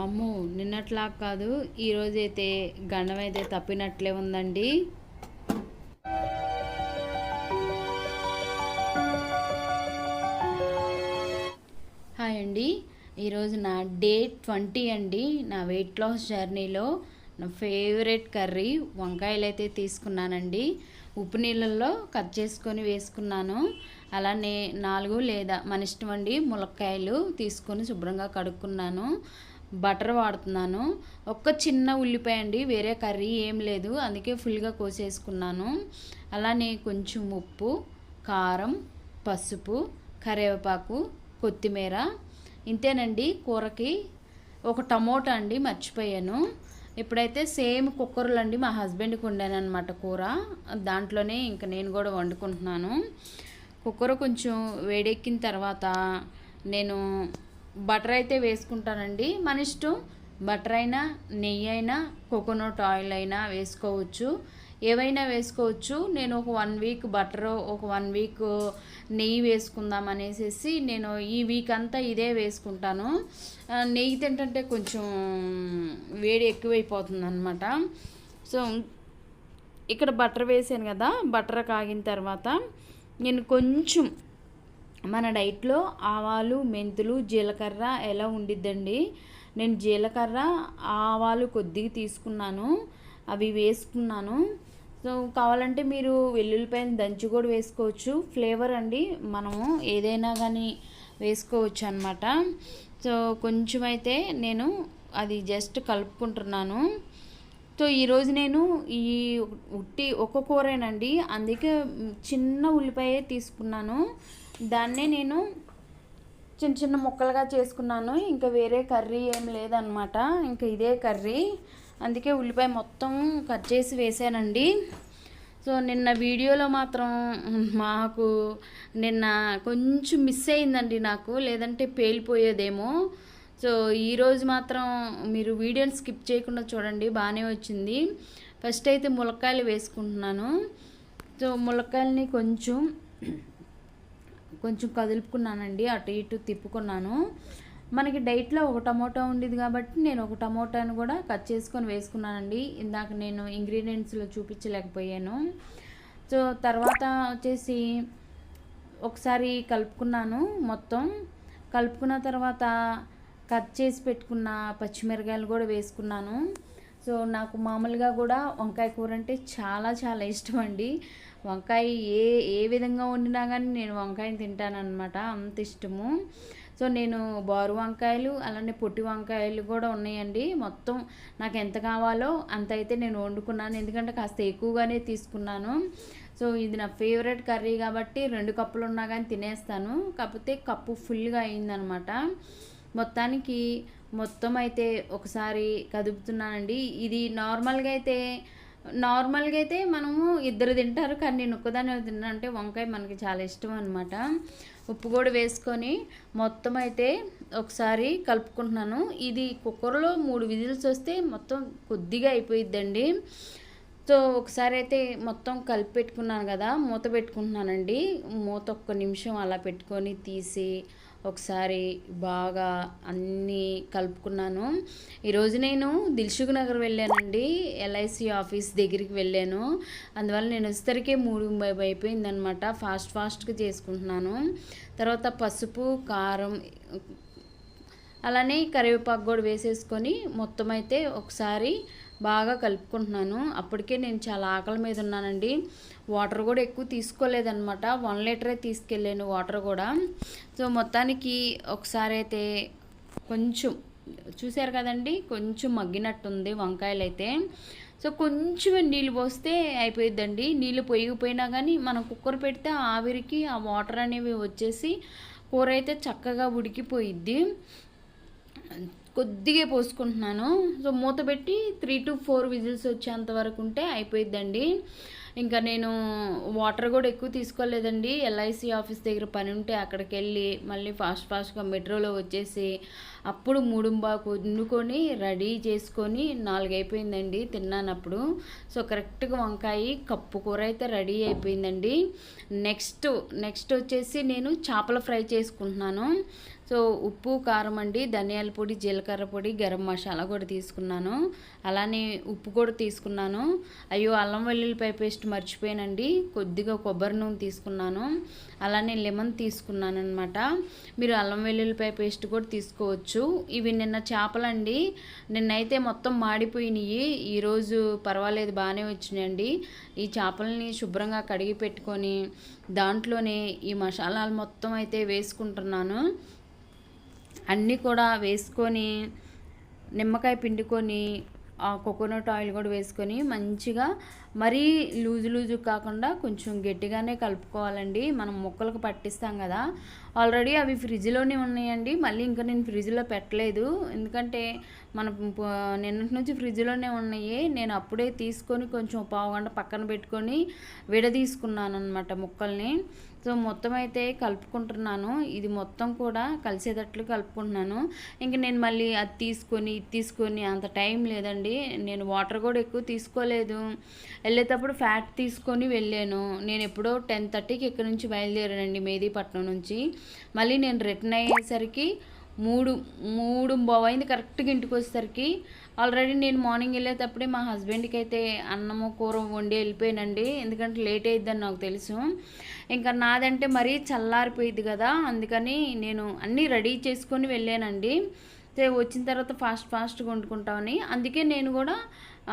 అమ్ము నిన్నట్లా కాదు. ఈరోజు అయితే గండం అయితే తప్పినట్లే ఉందండి. హాయ్ అండి. ఈరోజు నా డే ట్వంటీ అండి. నా వెయిట్ లాస్ జర్నీలో నా ఫేవరెట్ కర్రీ వంకాయలు అయితే తీసుకున్నానండి. ఉప్పు నీళ్ళల్లో కట్ చేసుకొని వేసుకున్నాను. అలానే నాలుగు లేదా మన ఇష్టం అండి ములక్కాయలు తీసుకొని శుభ్రంగా కడుక్కున్నాను. బటర్ వాడుతున్నాను. ఒక్క చిన్న ఉల్లిపాయ అండి వేరే కర్రీ ఏం లేదు. అందుకే ఫుల్గా కోసేసుకున్నాను. అలానే కొంచెం ఉప్పు కారం పసుపు కరివేపాకు కొత్తిమీర. ఇంతేనండి కూరకి. ఒక టమోటా అండి మర్చిపోయాను. ఇప్పుడైతే సేమ్ కుక్కర్లు అండి మా హస్బెండ్కి వండాను కూర. దాంట్లోనే ఇంకా నేను కూడా వండుకుంటున్నాను. కుక్కర్ కొంచెం వేడెక్కిన తర్వాత నేను బటర్ అయితే వేసుకుంటానండి. మన ఇష్టం బటర్ అయినా నెయ్యి అయినా కోకోనట్ ఆయిల్ అయినా వేసుకోవచ్చు. ఏవైనా వేసుకోవచ్చు. నేను ఒక వన్ వీక్ బటర్ ఒక వన్ వీక్ నెయ్యి వేసుకుందాం అనేసి నేను ఈ వీక్ అంతా ఇదే వేసుకుంటాను. నెయ్యి తింటే కొంచెం వేడి ఎక్కువైపోతుంది అనమాట సో ఇక్కడ బటర్ వేసాను కదా బటర్ కాగిన తర్వాత నేను కొంచెం మన డైట్లో ఆవాలు మెంతులు జీలకర్ర ఎలా ఉండిద్దండి? నేను జీలకర్ర ఆవాలు కొద్దిగా తీసుకున్నాను. అవి వేసుకున్నాను. సో కావాలంటే మీరు వెల్లుల్లిపాయలు దంచి కూడా వేసుకోవచ్చు. ఫ్లేవర్ అండి మనము ఏదైనా కానీ వేసుకోవచ్చు అనమాట సో కొంచెం అయితే నేను అది జస్ట్ కలుపుకుంటున్నాను. సో ఈరోజు నేను ఈ ఉట్టి ఒక కూరేనండి. అందుకే చిన్న ఉల్లిపాయ తీసుకున్నాను. దాన్నే నేను చిన్న చిన్న ముక్కలుగా చేసుకున్నాను. ఇంకా వేరే కర్రీ ఏం లేదనమాట ఇంకా ఇదే కర్రీ. అందుకే ఉల్లిపాయ మొత్తం కట్ చేసి వేసానండి. సో నిన్న వీడియోలో మాత్రం మాకు నిన్న కొంచెం మిస్ అయిందండి నాకు. లేదంటే పేలిపోయేదేమో. సో ఈరోజు మాత్రం మీరు వీడియోని స్కిప్ చేయకుండా చూడండి. బాగానే వచ్చింది. ఫస్ట్ అయితే ములక్కాయలు వేసుకుంటున్నాను. సో ములక్కాయలని కొంచెం కొంచెం కదులుపుకున్నానండి అటు ఇటు తిప్పుకున్నాను. మనకి డైట్లో ఒక టమోటా ఉండేది కాబట్టి నేను ఒక టమోటాను కూడా కట్ చేసుకొని వేసుకున్నానండి. ఇందాక నేను ఇంగ్రీడియంట్స్లో చూపించలేకపోయాను. సో తర్వాత వచ్చేసి ఒకసారి కలుపుకున్నాను మొత్తం. కలుపుకున్న తర్వాత కట్ చేసి పెట్టుకున్న పచ్చిమిరకాయలు కూడా వేసుకున్నాను. సో నాకు మామూలుగా కూడా వంకాయ కూర అంటే చాలా చాలా ఇష్టం అండి వంకాయ ఏ ఏ విధంగా వండినా కానీ నేను వంకాయని తింటానమాట అంత ఇష్టము. సో నేను బారు వంకాయలు అలానే పొట్టి వంకాయలు కూడా ఉన్నాయండి. మొత్తం నాకు ఎంత కావాలో అంత అయితే నేను వండుకున్నాను. ఎందుకంటే కాస్త ఎక్కువగానే తీసుకున్నాను. సో ఇది నా ఫేవరెట్ కర్రీ కాబట్టి రెండు కప్పులు ఉన్నా కానీ తినేస్తాను. కాకపోతే కప్పు ఫుల్గా అయిందనమాట మొత్తానికి మొత్తం అయితే ఒకసారి కదుపుతున్నానండి. ఇది నార్మల్గా అయితే నార్మల్గా అయితే మనము ఇద్దరు తింటారు కానీ నేను ఒక్కదాన్ని తిన్నా. అంటే వంకాయ మనకి చాలా ఇష్టం అనమాట ఉప్పు కూడా వేసుకొని మొత్తం అయితే ఒకసారి కలుపుకుంటున్నాను. ఇది కుక్కర్లో మూడు విజిల్స్ వస్తే మొత్తం కొద్దిగా అయిపోయిద్దండి. సో ఒకసారి అయితే మొత్తం కలిపి పెట్టుకున్నాను కదా మూత పెట్టుకుంటున్నానండి. మూత ఒక్క నిమిషం అలా పెట్టుకొని తీసి ఒకసారి బాగా అన్నీ కలుపుకున్నాను. ఈరోజు నేను దిల్సుఖ్ నగర్ వెళ్ళానండి. ఎల్ఐసి ఆఫీస్ దగ్గరికి వెళ్ళాను. అందువల్ల నేను వచ్చేసరికి మూడు అయిపోయిందనమాట ఫాస్ట్ ఫాస్ట్గా చేసుకుంటున్నాను. తర్వాత పసుపు కారం అలానే కరివేపాకు కూడా వేసేసుకొని మొత్తం అయితే ఒకసారి బాగా కలుపుకుంటున్నాను. అప్పటికే నేను చాలా ఆకలి మీద ఉన్నానండి. వాటర్ కూడా ఎక్కువ తీసుకోలేదనమాట వన్ లీటరే తీసుకెళ్ళాను వాటర్ కూడా. సో మొత్తానికి ఒకసారి అయితే కొంచెం చూశారు కదండి? కొంచెం మగ్గినట్టుంది వంకాయలు అయితే సో కొంచెం నీళ్ళు పోస్తే అయిపోయిద్దండి. నీళ్ళు పొయ్యిపోయినా కానీ మనం కుక్కర్ పెడితే ఆవిరికి ఆ వాటర్ అనేవి వచ్చేసి కూర అయితే చక్కగా ఉడికిపోయిద్ది. కొద్దిగా పోసుకుంటున్నాను. సో మూత పెట్టి త్రీ టు ఫోర్ విజిల్స్ వచ్చేంత వరకు ఉంటే అయిపోయిద్దండి. ఇంకా నేను వాటర్ కూడా ఎక్కువ తీసుకోలేదండి. ఎల్ఐసి ఆఫీస్ దగ్గర పని ఉంటే అక్కడికి వెళ్ళి మళ్ళీ ఫాస్ట్ ఫాస్ట్గా మెట్రోలో వచ్చేసి అప్పుడు మూడుంబాకు వండుకొని రెడీ చేసుకొని నాలుగు అయిపోయిందండి తిన్నానప్పుడు. సో కరెక్ట్గా వంకాయ కప్పు కూర అయితే రెడీ అయిపోయిందండి. నెక్స్ట్ నెక్స్ట్ వచ్చేసి నేను చేపల ఫ్రై చేసుకుంటున్నాను. సో ఉప్పు కారం అండి ధనియాల పొడి జీలకర్ర పొడి గరం మసాలా కూడా తీసుకున్నాను. అలానే ఉప్పు కూడా తీసుకున్నాను. అయ్యో అల్లం వెల్లుల్లిపాయ పేస్ట్ మర్చిపోయానండి. కొద్దిగా కొబ్బరి నూనె తీసుకున్నాను. అలానే లెమన్ తీసుకున్నాను అనమాట మీరు అల్లం వెల్లుల్లిపాయ పేస్ట్ కూడా తీసుకోవచ్చు. ఇవి నిన్న చేపలండి. నిన్నైతే మొత్తం మాడిపోయినాయి. ఈరోజు పర్వాలేదు బాగానే వచ్చినాయండి. ఈ చేపలని శుభ్రంగా కడిగి పెట్టుకొని దాంట్లోనే ఈ మసాలాలు మొత్తం అయితే వేసుకుంటున్నాను. అన్నీ కూడా వేసుకొని నిమ్మకాయ పిండుకొని కోకోనట్ ఆయిల్ కూడా వేసుకొని మంచిగా మరీ లూజు లూజు కాకుండా కొంచెం గట్టిగానే కలుపుకోవాలండి. మనం ముక్కలకు పట్టిస్తాం కదా. ఆల్రెడీ అవి ఫ్రిడ్జ్లోనే ఉన్నాయండి. మళ్ళీ ఇంకా నేను ఫ్రిడ్జ్లో పెట్టలేదు. ఎందుకంటే మన నిన్నటి నుంచి ఫ్రిడ్జ్లోనే ఉన్నాయి నేను అప్పుడే తీసుకొని కొంచెం పావు గంట పక్కన పెట్టుకొని విడదీసుకున్నాను అనమాట ముక్కల్ని. సో మొత్తం అయితే కలుపుకుంటున్నాను. ఇది మొత్తం కూడా కలిసేటట్లు కలుపుకుంటున్నాను. ఇంక నేను మళ్ళీ అది తీసుకొని ఇది తీసుకొని అంత టైం లేదండి. నేను వాటర్ కూడా ఎక్కువ తీసుకోలేదు. వెళ్ళేటప్పుడు ఫ్యాట్ తీసుకొని వెళ్ళాను. నేను ఎప్పుడో టెన్ థర్టీకి ఇక్కడ నుంచి బయలుదేరానండి మేదీపట్నం నుంచి. మళ్ళీ నేను రిటర్న్ అయ్యేసరికి మూడు మూడు బావైంది కరెక్ట్గా ఇంటికి వచ్చేసరికి. ఆల్రెడీ నేను మార్నింగ్ వెళ్ళేటప్పుడే మా హస్బెండ్కి అయితే అన్నము కూర వండి వెళ్ళిపోయానండి. ఎందుకంటే లేట్ అయిద్దని నాకు తెలుసు. ఇంకా నాదంటే మరీ చల్లారిపోయింది కదా. అందుకని నేను అన్నీ రెడీ చేసుకొని వెళ్ళానండి. వచ్చిన తర్వాత ఫాస్ట్ ఫాస్ట్గా వండుకుంటామని. అందుకే నేను కూడా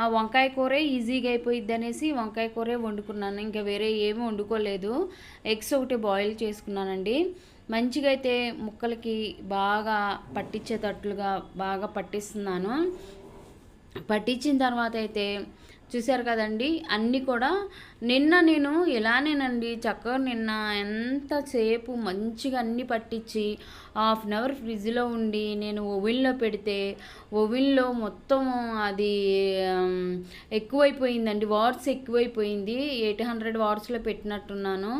వంకాయ కూరే ఈజీగా అయిపోయిద్ది అనేసి వంకాయ కూరే వండుకున్నాను. ఇంకా వేరే ఏమీ వండుకోలేదు. ఎగ్స్ ఒకటి బాయిల్ చేసుకున్నానండి. మంచిగా అయితే ముక్కలకి బాగా పట్టించేటట్లుగా బాగా పట్టిస్తున్నాను. పట్టించిన తర్వాత అయితే చూశారు కదండి అన్నీ కూడా నిన్న నేను ఇలానేనండి చక్కగా నిన్న ఎంతసేపు మంచిగా అన్నీ పట్టించి హాఫ్ అన్ అవర్ ఫ్రిడ్జ్లో ఉండి నేను ఓవెన్లో పెడితే ఓవెన్లో మొత్తం అది ఎక్కువైపోయిందండి వాట్స్ ఎక్కువైపోయింది ఎయిట్ హండ్రెడ్ వాట్స్లో పెట్టినట్టున్నాను.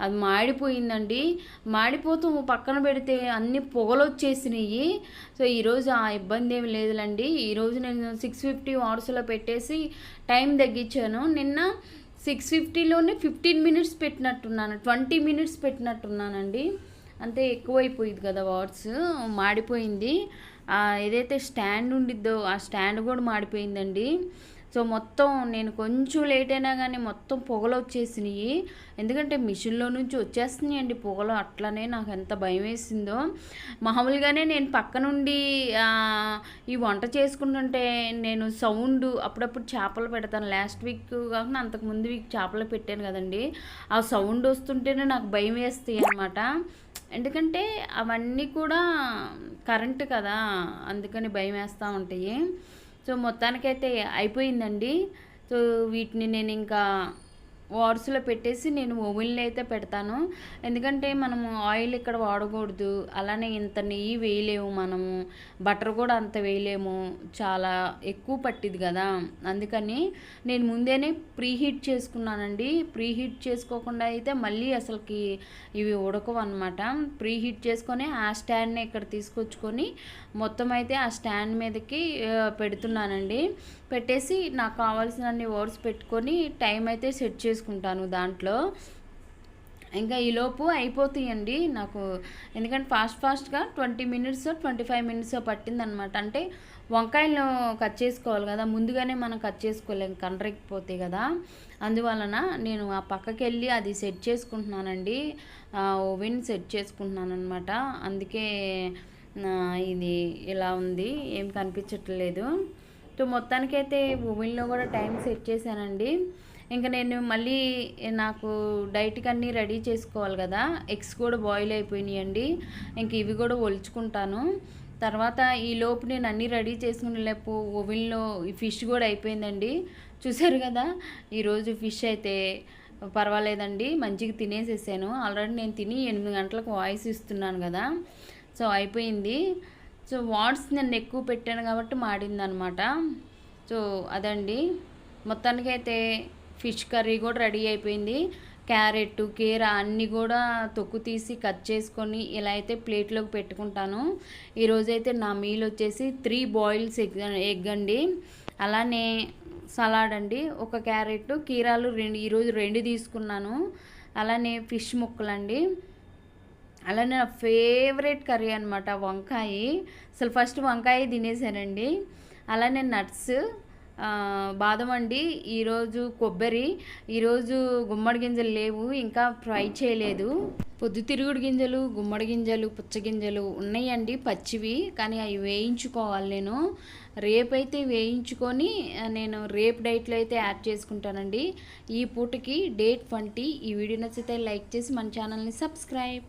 అది మాడిపోయిందండి. మాడిపోతూ పక్కన పెడితే అన్ని పొగలు వచ్చేసినాయి సో ఈరోజు ఆ ఇబ్బంది ఏమి లేదులండి ఈరోజు నేను సిక్స్ ఫిఫ్టీ వాట్స్లో పెట్టేసి టైం తగ్గించాను. నిన్న సిక్స్ ఫిఫ్టీలోనే ఫిఫ్టీన్ మినిట్స్ పెట్టినట్టున్నాను. ట్వంటీ మినిట్స్ పెట్టినట్టున్నానండి. అంతే ఎక్కువైపోయింది కదా వాట్స్. మాడిపోయింది. ఏదైతే స్టాండ్ ఉండిద్దో ఆ స్టాండ్ కూడా మాడిపోయిందండి. సో మొత్తం నేను కొంచెం లేట్ అయినా కానీ మొత్తం పొగలు వచ్చేసినాయి. ఎందుకంటే మిషన్లో నుంచి వచ్చేస్తున్నాయి అండి పొగలు. అట్లనే నాకు ఎంత భయం వేసిందో. మామూలుగానే నేను పక్క నుండి ఈ వంట చేసుకుంటుంటే నేను సౌండ్ అప్పుడప్పుడు చేపలు పెడతాను. లాస్ట్ వీక్ కాకుండా అంతకుముందు వీక్ చేపలు పెట్టాను కదండి. ఆ సౌండ్ వస్తుంటేనే నాకు భయం వేస్తాయి అనమాట ఎందుకంటే అవన్నీ కూడా కరెంట్ కదా. అందుకని భయం వేస్తూ ఉంటాయి. సో మొత్తానికైతే అయిపోయిందండి. సో వీటిని నేను ఇంకా వార్సులో పెట్టేసి నేను ఓవెన్లో అయితే పెడతాను. ఎందుకంటే మనము ఆయిల్ ఇక్కడ వాడకూడదు. అలానే ఇంత నెయ్యి వేయలేము మనము. బటర్ కూడా అంత వేయలేము. చాలా ఎక్కువ పట్టింది కదా. అందుకని నేను ముందేనే ప్రీ హీట్ చేసుకున్నానండి. ప్రీ హీట్ చేసుకోకుండా అయితే మళ్ళీ అసలుకి ఇవి ఉడకవు అనమాట ప్రీ హీట్ చేసుకొని ఆ స్టాండ్ని ఇక్కడ తీసుకొచ్చుకొని మొత్తం అయితే ఆ స్టాండ్ మీదకి పెడుతున్నానండి. పెట్టేసి నాకు కావాల్సినన్ని వర్డ్స్ పెట్టుకొని టైం అయితే సెట్ చేసుకుంటాను దాంట్లో. ఇంకా ఈలోపు అయిపోతాయండి నాకు. ఎందుకంటే ఫాస్ట్ ఫాస్ట్గా twenty minutes twenty five minutes పట్టిందనమాట. అంటే వంకాయలు కట్ చేసుకోవాలి కదా ముందుగానే మనం కట్ చేసుకోలేం కండ్రెక్కిపోతాయి కదా. అందువలన నేను ఆ పక్కకి వెళ్ళి అది సెట్ చేసుకుంటున్నానండి. ఓవెన్ సెట్ చేసుకుంటున్నాను అనమాట అందుకే ఇది ఇలా ఉంది ఏం కనిపించట్లేదు. సో మొత్తానికైతే ఓవెన్లో కూడా టైం సెట్ చేశానండి. ఇంకా నేను మళ్ళీ నాకు డైట్కి అన్నీ రెడీ చేసుకోవాలి కదా. ఎగ్స్ కూడా బాయిల్ అయిపోయినాయండి. ఇంక ఇవి కూడా ఒలుచుకుంటాను. తర్వాత ఈ లోపు నేను అన్నీ రెడీ చేసుకునే లేపు ఓవెన్లో ఈ ఫిష్ కూడా అయిపోయిందండి. చూసారు కదా ఈరోజు ఫిష్ అయితే పర్వాలేదండి. మంచిగా తినేసేసాను. ఆల్రెడీ నేను తిని ఎనిమిది గంటలకు వాయిస్ ఇస్తున్నాను కదా. సో అయిపోయింది. సో వాట్స్ నేను ఎక్కువ పెట్టాను కాబట్టి మాడింది అనమాట సో అదండి. మొత్తానికైతే ఫిష్ కర్రీ కూడా రెడీ అయిపోయింది. క్యారెట్ కీర అన్నీ కూడా తొక్కు తీసి కట్ చేసుకొని ఇలా అయితే ప్లేట్లోకి పెట్టుకుంటాను. ఈరోజైతే నా మీల్ వచ్చేసి త్రీ బాయిల్స్ ఎగ్ ఎగ్ అండి. అలానే సలాడ్ అండి ఒక క్యారెట్ కీరాలు రెండు ఈరోజు రెండు తీసుకున్నాను. అలానే ఫిష్ ముక్కలండి. అలానే నా ఫేవరెట్ కర్రీ అనమాట వంకాయ. అసలు ఫస్ట్ వంకాయ తినేసానండి. అలానే నట్స్ బాదం అండి ఈరోజు కొబ్బరి ఈరోజు గుమ్మడి గింజలు లేవు ఇంకా ఫ్రై చేయలేదు. పొద్దుతిరుగుడు గింజలు గుమ్మడి గింజలు పుచ్చగింజలు ఉన్నాయండి పచ్చివి కానీ అవి వేయించుకోవాలి నేను. రేపైతే వేయించుకొని నేను రేపు డైట్లో అయితే యాడ్ చేసుకుంటానండి. ఈ పూటకి డేట్ ట్వంటీ ఈ వీడియో నచ్చితే లైక్ చేసి మన ఛానల్ని సబ్స్క్రైబ్.